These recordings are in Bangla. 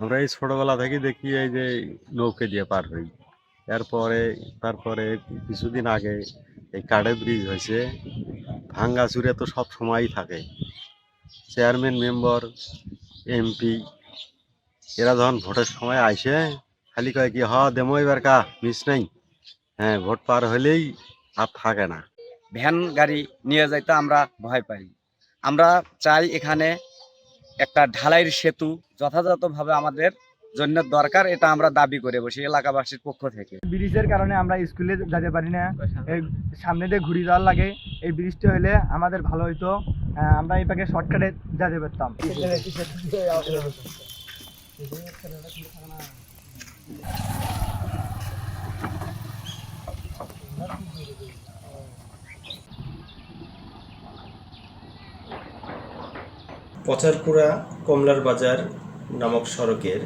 আমরা এই ছোটবেলা থেকে দেখি এই যে নৌকে দিয়ে পার হই। এরপরে, তারপরে কিছুদিন আগে এই কাডে ব্রিজ হয়েছে। ভাঙ্গা চুরে তো সব সময়ই থাকে। চেয়ারম্যান মেম্বার এমপি এরা যখন ভোটের সময় আইসে, খালি কয় কি, হ, দেমো এবার কা মিস নাই। হ্যাঁ ভোট পার হলেই আর থাকে না। ভ্যান, গাড়ি নিয়ে যাইতে আমরা ভয় পাই। আমরা চাই এখানে একটা ঢালাইয়ের সেতু যথাযথভাবে আমাদের জন্য দরকার, এটা আমরা দাবি করে বসি এলাকাবাসীর পক্ষ থেকে। ব্রিজের কারণে আমরা স্কুলে যেতে পারি না। এই সামনে দিয়ে ঘুরি যাওয়ার লাগে। এই ব্রিজটা হলে আমাদের ভালো হইতো। আমরা এই পাকে শর্টকাটে যেতে পারতাম। পচারপুরা কমলার বাজার নামক সড়কের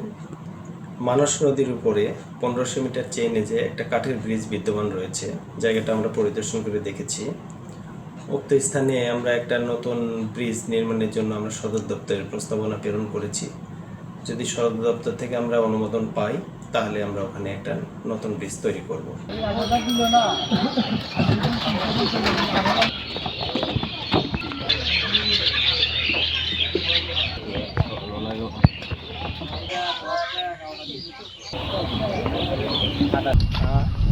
মানস নদীর উপরে পনেরোশো মিটার চেইনে যে একটা কাঠের ব্রিজ বিদ্যমান রয়েছে। জায়গাটা আমরা পরিদর্শন করে দেখেছি। উক্ত স্থানে আমরা একটা নতুন ব্রিজ নির্মাণের জন্য আমরা সদর দপ্তরের প্রস্তাবনা প্রেরণ করেছি। যদি সদর দপ্তর থেকে আমরা অনুমোদন পাই, তাহলে আমরা ওখানে একটা নতুন ব্রিজ তৈরি করব। 今的啊